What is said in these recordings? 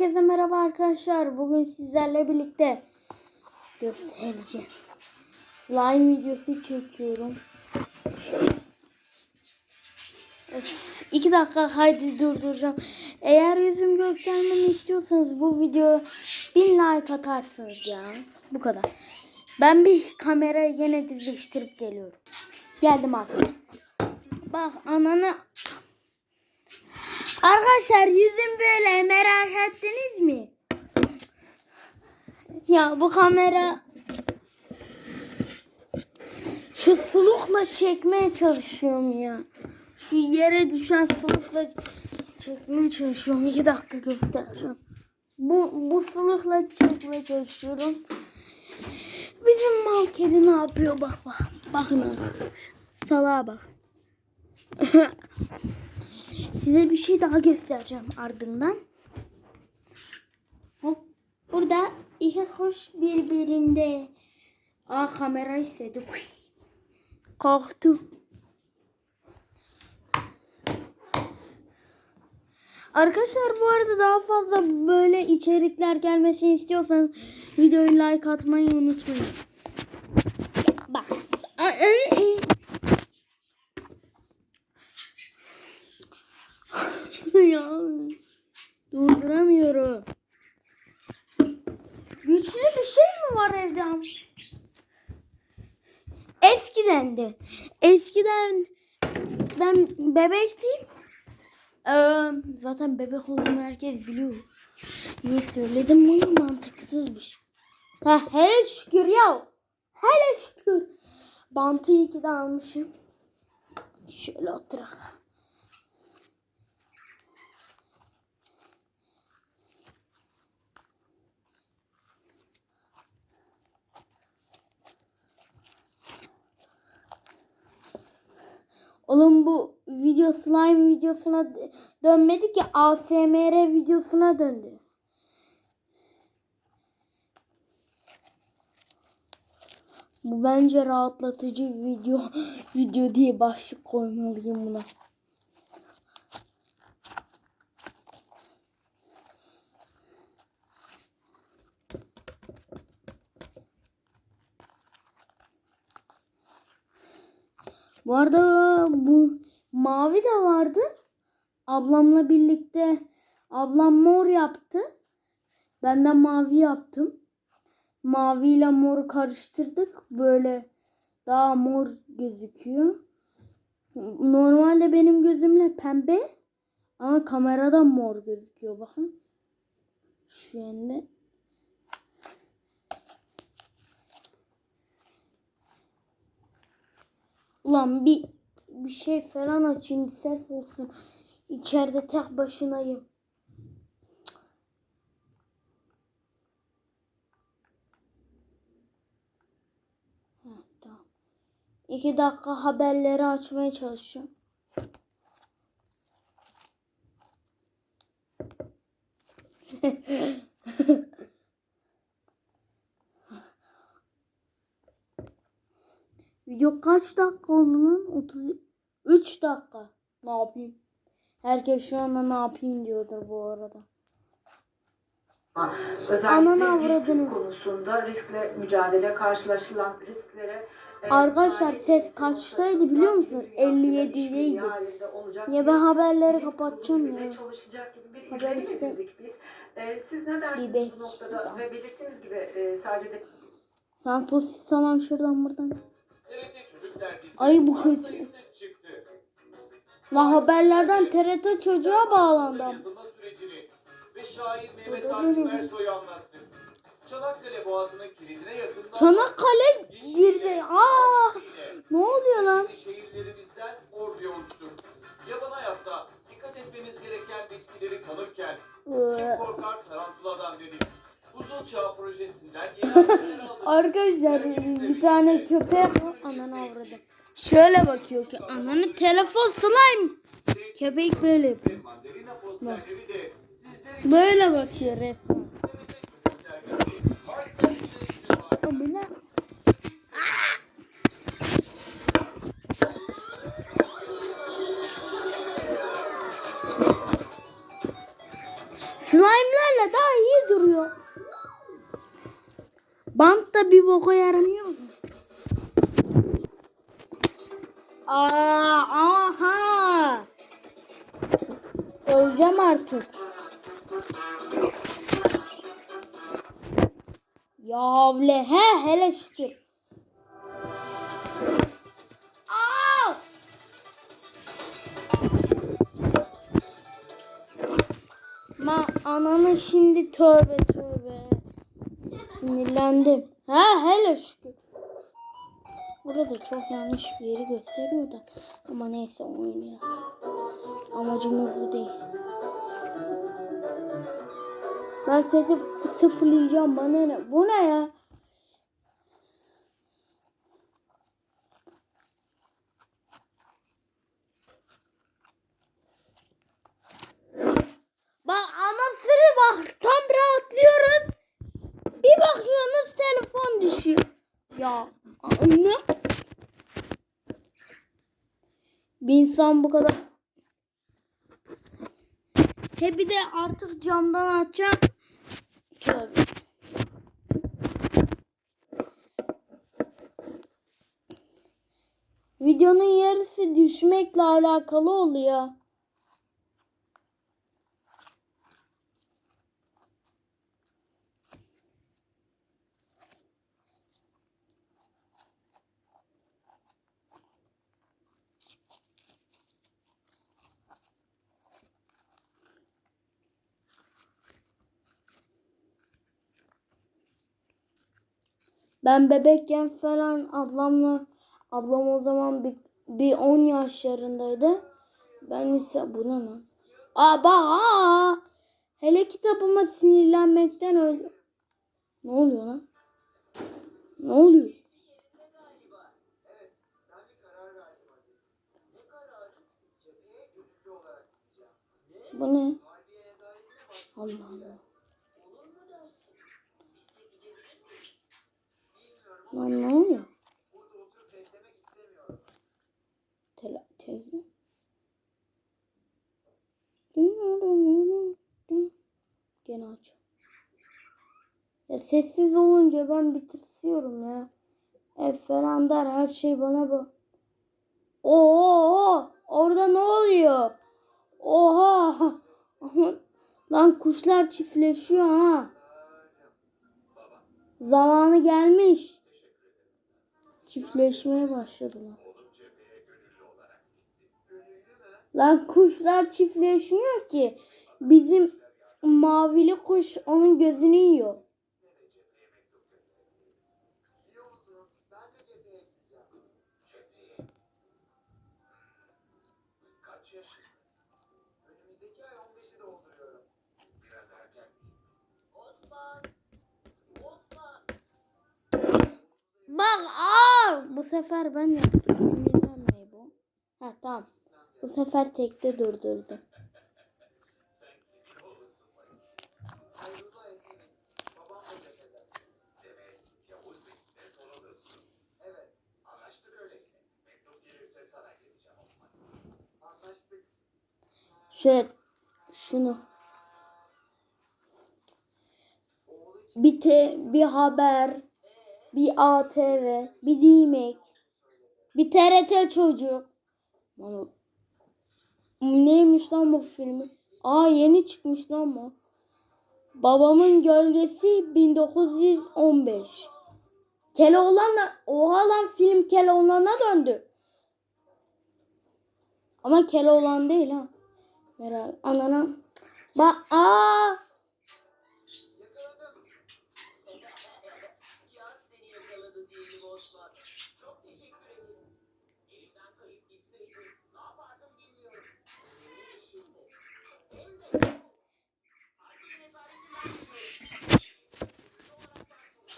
Herkese merhaba arkadaşlar. Bugün sizlerle birlikte göstereceğim. Slime videosu çekiyorum. Öf, iki dakika haydi durduracağım. Eğer yüzüm göstermemi istiyorsanız bu video bin like atarsınız ya. Bu kadar. Ben bir kamerayı yine düzleştirip geliyorum. Geldim artık. Bak ananı Arkadaşlar yüzüm böyle merak ettiniz mi? Ya bu kamera şu sulukla çekmeye çalışıyorum ya. Şu yere düşen sulukla çekmeye çalışıyorum. İki dakika göstereceğim. Bu, bu sulukla çekmeye çalışıyorum. Bizim mal kedi ne yapıyor bak bak. Bakın arkadaşlar. Salağa bak. Size bir şey daha göstereceğim ardından. Hop. Burada iki kuş birbirinde. Aa kamera istedi. Korktu. Arkadaşlar bu arada daha fazla böyle içerikler gelmesini istiyorsanız videoyu like atmayı unutmayın. Bak. ya. Durduramıyorum. Güçlü bir şey mi var evde? Eskiden de. Eskiden ben bebektim. Ee, zaten bebek olduğumu herkes biliyor. Niye söyledim bunu mantıksızmış. Ha hele şükür ya. Hele şükür. Bantı iyi ki de almışım. Şöyle oturak. Oğlum bu video slime videosuna dö- dönmedi ki ASMR videosuna döndü. Bu bence rahatlatıcı video video diye başlık koymalıyım buna. Bu arada bu mavi de vardı. Ablamla birlikte ablam mor yaptı. Ben de mavi yaptım. Mavi ile moru karıştırdık. Böyle daha mor gözüküyor. Normalde benim gözümle pembe ama kamerada mor gözüküyor bakın. Şu yönde. Ulan bir bir şey falan açayım ses olsun. İçeride tek başınayım. İki dakika haberleri açmaya çalışacağım. Video kaç dakika oldu lan? 33 dakika. Ne yapayım? Herkes şu anda ne yapayım diyordur bu arada. Özellikle risk konusunda riskle mücadele karşılaşılan risklere e, Arkadaşlar ses kaçtaydı biliyor musun? bir dünyasıyla 57'deydi. işbirliği halinde olacak Ya ben haberleri kapatacağım ya. Çalışacak gibi bir izlenim edindik biz. E, siz ne dersiniz bu noktada ve belirttiğiniz gibi e, sadece de Sen sosis salam şuradan buradan. Ay bu kötü. La haberlerden TRT çocuğa anlattı. Çanakkale Boğazı'nın kilidine yakından... Çanakkale Şöyle bakıyor ki ananı telefon slime. Köpek böyle yapıyor. İçin Böyle bakıyor resmen. Slime slime'larla daha iyi duruyor. Bant da bir boka yaramıyor Aa, aha. Öleceğim artık. Ya havle he hele şükür. Aa! Ma ananı şimdi tövbe tövbe. Sinirlendim. Ha hele şükür. Burada çok yanlış bir yeri gösteriyor da. Ama neyse oynuyor. Amacımız bu değil. Ben sesi sıfırlayacağım bana ne? Bu ne ya? Bak ama sırrı bak tam rahatlıyoruz. Bir bakıyorsunuz telefon düşüyor. Ya anne. Bir insan bu kadar. He bir de artık camdan açacağım. Tövbe. Videonun yarısı düşmekle alakalı oluyor. Ben bebekken falan ablamla ablam o zaman bir, bir 10 yaşlarındaydı. Ben ise buna. Aa bak aa. Hele kitabıma sinirlenmekten öldüm. Ne oluyor lan? Ne oluyor? Bu ne? Allah Allah. Lan ne oluyor? Tele teyze. Gene aç. Ya sessiz olunca ben bitirsiyorum ya. Falan der her şey bana bu. Oo orada ne oluyor? Oha. Lan kuşlar çiftleşiyor ha. Zamanı gelmiş. Çiftleşmeye başladılar. Lan kuşlar çiftleşmiyor ki. Bizim mavili kuş onun gözünü yiyor. Bak aa bu sefer ben yaptım. Bu. Ha tamam. Bu sefer tekte durdurdu. Hayrola Esin'in. Babam da cephede. Demek Yavuz Bey'in torunusun. Evet. Anlaştık öyleyse. Mektup gelirse sana geleceğim Osman. Anlaştık. Şöyle şunu bir te, bir haber, bir ATV, bir DMX, bir TRT çocuk. Neymiş lan bu filmi? Aa yeni çıkmış lan bu. Babamın gölgesi 1915. Keloğlan'la oha lan film Keloğlan'a döndü. Ama Keloğlan değil ha. Meral anana. Bak aa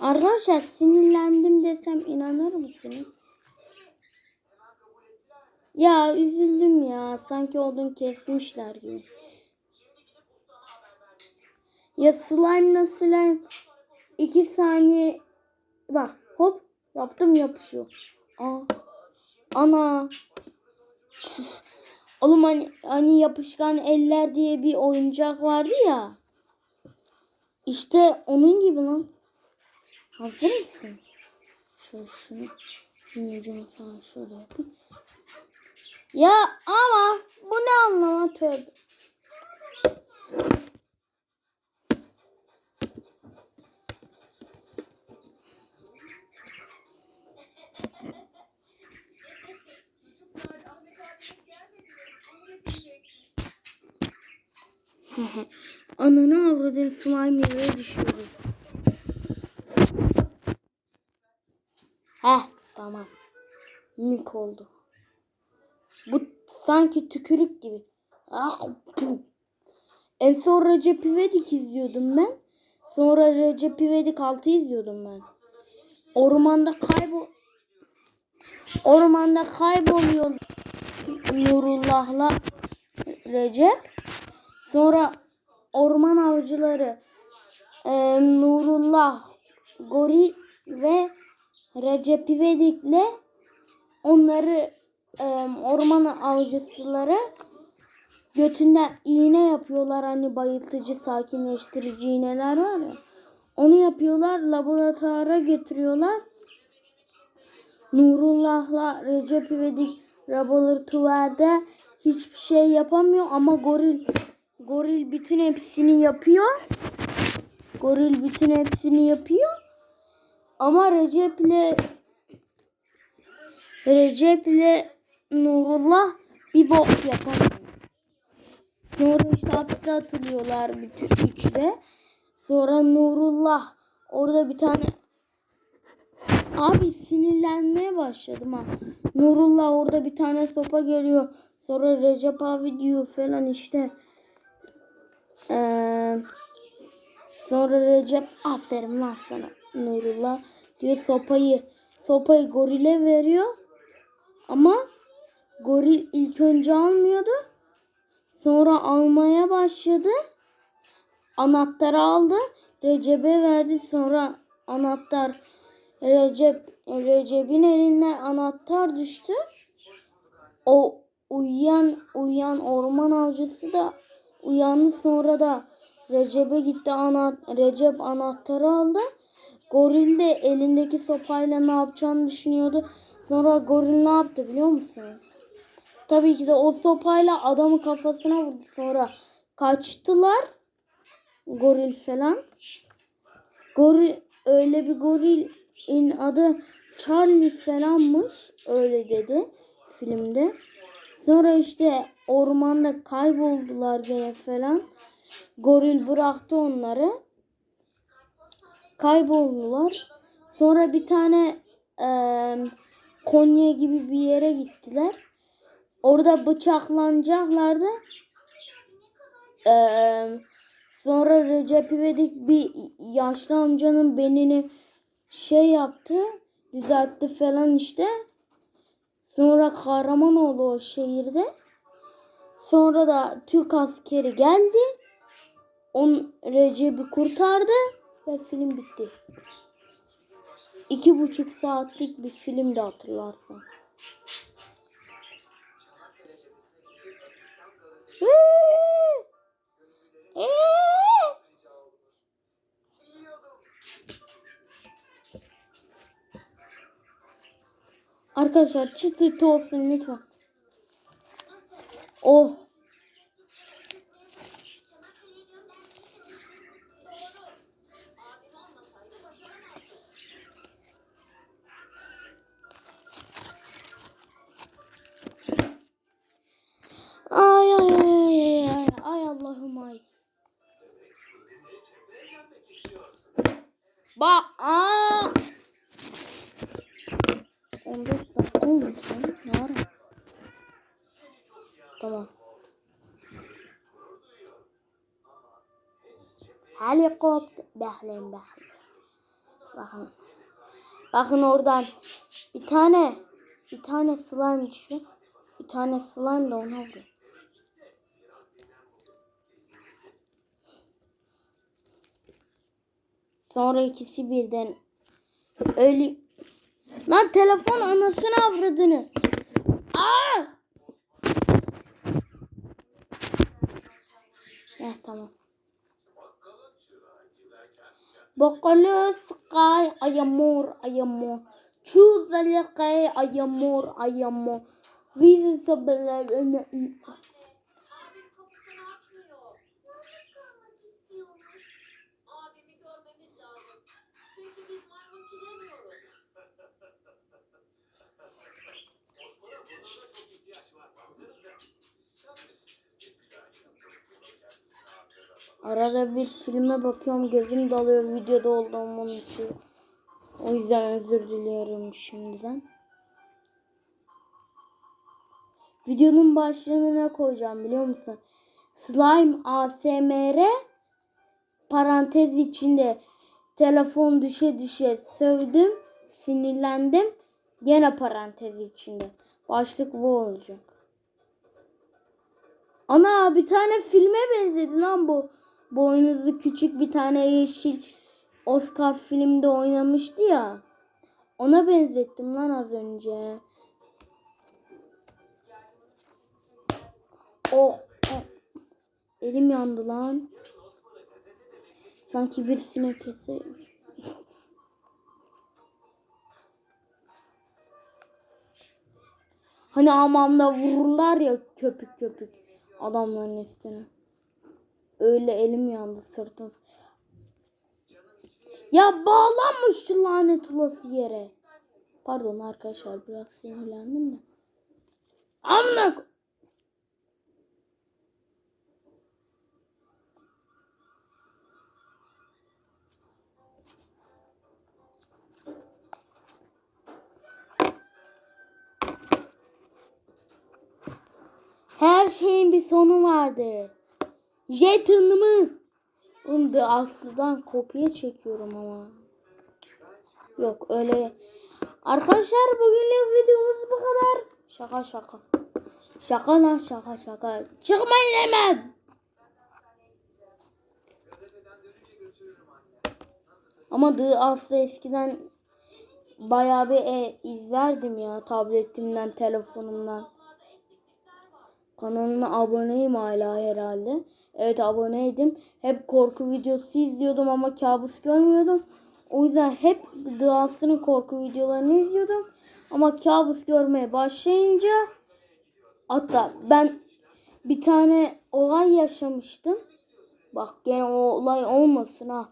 Arkadaşlar sinirlendim desem inanır mısınız? Ya üzüldüm ya. Sanki odun kesmişler gibi. Ya slime'la slime iki saniye bak hop yaptım yapışıyor. Aa. Ana. Sus. Oğlum hani, hani yapışkan eller diye bir oyuncak vardı ya. İşte onun gibi lan. Hazır mısın? Şöyle şunu, şunun ucunu sana şöyle yapayım. Ya ama bu ne anlama tövbe. Ananı avradın slime yere düşüyoruz. Heh tamam. Mük oldu. Bu sanki tükürük gibi. Ah, puh. en son Recep İvedik izliyordum ben. Sonra Recep İvedik 6 izliyordum ben. Ormanda kaybol Ormanda kayboluyor Nurullah'la Recep. Sonra orman avcıları e, Nurullah, Goril ve Recep İvedik'le onları e, orman avcısıları götünden iğne yapıyorlar. Hani bayıltıcı sakinleştirici iğneler var ya. Onu yapıyorlar laboratuvara götürüyorlar. Nurullah'la Recep İvedik laboratuvarda hiçbir şey yapamıyor ama goril goril bütün hepsini yapıyor. Goril bütün hepsini yapıyor ama Recep'le Recep'le Nurullah bir bok yapamıyor. Sonra işte hapse atılıyorlar bütün üçü de. Sonra Nurullah orada bir tane Abi sinirlenmeye başladım ha. Nurullah orada bir tane sopa geliyor. Sonra Recep abi diyor falan işte. Ee, sonra Recep aferin lan sana Nurullah diyor sopayı sopayı gorile veriyor. Ama goril ilk önce almıyordu. Sonra almaya başladı. Anahtarı aldı. Recep'e verdi. Sonra anahtar Recep Recep'in eline anahtar düştü. O uyuyan uyuyan orman avcısı da uyandı sonra da Recep'e gitti ana Recep anahtarı aldı. Goril de elindeki sopayla ne yapacağını düşünüyordu. Sonra goril ne yaptı biliyor musunuz? Tabii ki de o sopayla adamın kafasına vurdu. Sonra kaçtılar. Goril falan. Goril öyle bir gorilin adı Charlie falanmış. Öyle dedi filmde. Sonra işte ormanda kayboldular gene falan. Goril bıraktı onları. Kayboldular. Sonra bir tane eee Konya gibi bir yere gittiler. Orada bıçaklanacaklardı. Eee sonra Recep İvedik bir yaşlı amcanın benini şey yaptı. Düzeltti falan işte. Sonra kahraman oldu o şehirde. Sonra da Türk askeri geldi. On Recep'i kurtardı ve film bitti. İki buçuk saatlik bir film de hatırlarsın. Arkadaşlar çıtırtı olsun lütfen. Oh. Bakın oradan bir tane bir tane slime düşüyor. Bir tane slime de ona vuruyor. Sonra ikisi birden öyle Lan telefon anasını avradını. Aa! Heh tamam. Bokolo sky. Choose the sky ayamor ayamor. Vizi sabırlar. Abim kapısını açmıyor. Arada bir filme bakıyorum gözüm dalıyor videoda olduğumun için. O yüzden özür diliyorum şimdiden. Videonun başlığını ne koyacağım biliyor musun? Slime ASMR parantez içinde telefon düşe düşe sövdüm, sinirlendim. Gene parantez içinde. Başlık bu olacak. Ana bir tane filme benzedi lan bu. Boynuzlu küçük bir tane yeşil Oscar filmde oynamıştı ya. Ona benzettim lan az önce. Oh, oh. Elim yandı lan. Sanki birisine kese. Hani hamamda vururlar ya köpük köpük adamların üstüne. Öyle elim yandı sırtım. Ya bağlanmış şu lanet olası yere. Pardon arkadaşlar biraz sinirlendim de. Ko- Her şeyin bir sonu vardır. Jeton'umu. Oğlum da Aslı'dan kopya çekiyorum ama. Yok öyle. Arkadaşlar bugünlük videomuz bu kadar. Şaka şaka. Şaka lan şaka şaka. Çıkmayın hemen. Ama The Aslı eskiden bayağı bir e, izlerdim ya tabletimden, telefonumdan. Kanalına aboneyim hala herhalde. Evet aboneydim. Hep korku videosu izliyordum ama kabus görmüyordum. O yüzden hep Doğası'nın korku videolarını izliyordum. Ama kabus görmeye başlayınca hatta ben bir tane olay yaşamıştım. Bak gene o olay olmasın ha.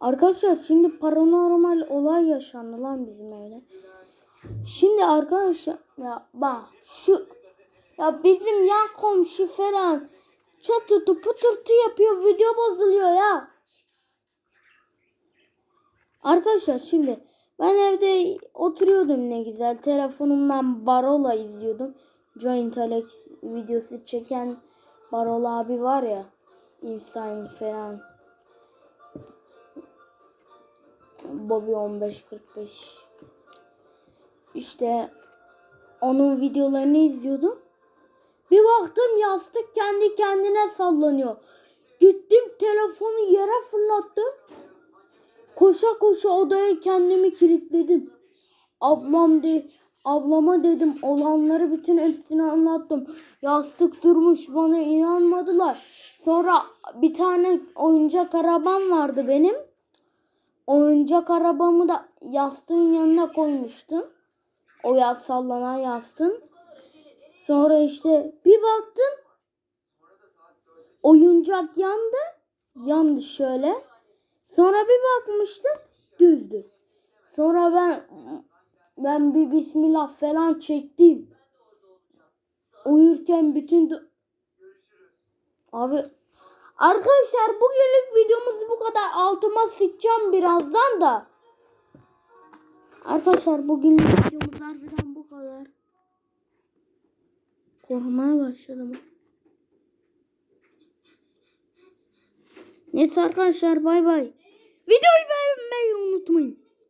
Arkadaşlar şimdi paranormal olay yaşandı lan bizim evde. Şimdi arkadaşlar ya bak şu ya bizim yan komşu falan çatırtı pıtırtı yapıyor video bozuluyor ya. Arkadaşlar şimdi ben evde oturuyordum ne güzel telefonumdan Barola izliyordum. Joint Alex videosu çeken Barola abi var ya. Insan falan. Bobby 1545. İşte onun videolarını izliyordum. Bir baktım yastık kendi kendine sallanıyor. Gittim telefonu yere fırlattım. Koşa koşa odaya kendimi kilitledim. Ablam de, ablama dedim olanları bütün hepsini anlattım. Yastık durmuş bana inanmadılar. Sonra bir tane oyuncak arabam vardı benim. Oyuncak arabamı da yastığın yanına koymuştum. O yaz sallanan yastığın. Sonra işte bir baktım oyuncak yandı. Yandı şöyle. Sonra bir bakmıştım düzdü. Sonra ben ben bir bismillah falan çektim. Uyurken bütün Abi arkadaşlar bugünlük videomuz bu kadar. Altıma sıçacağım birazdan da. Arkadaşlar bugünlük videomuz harbiden bu kadar. Korkmaya başladım. Neyse arkadaşlar bay bay. Videoyu beğenmeyi unutmayın.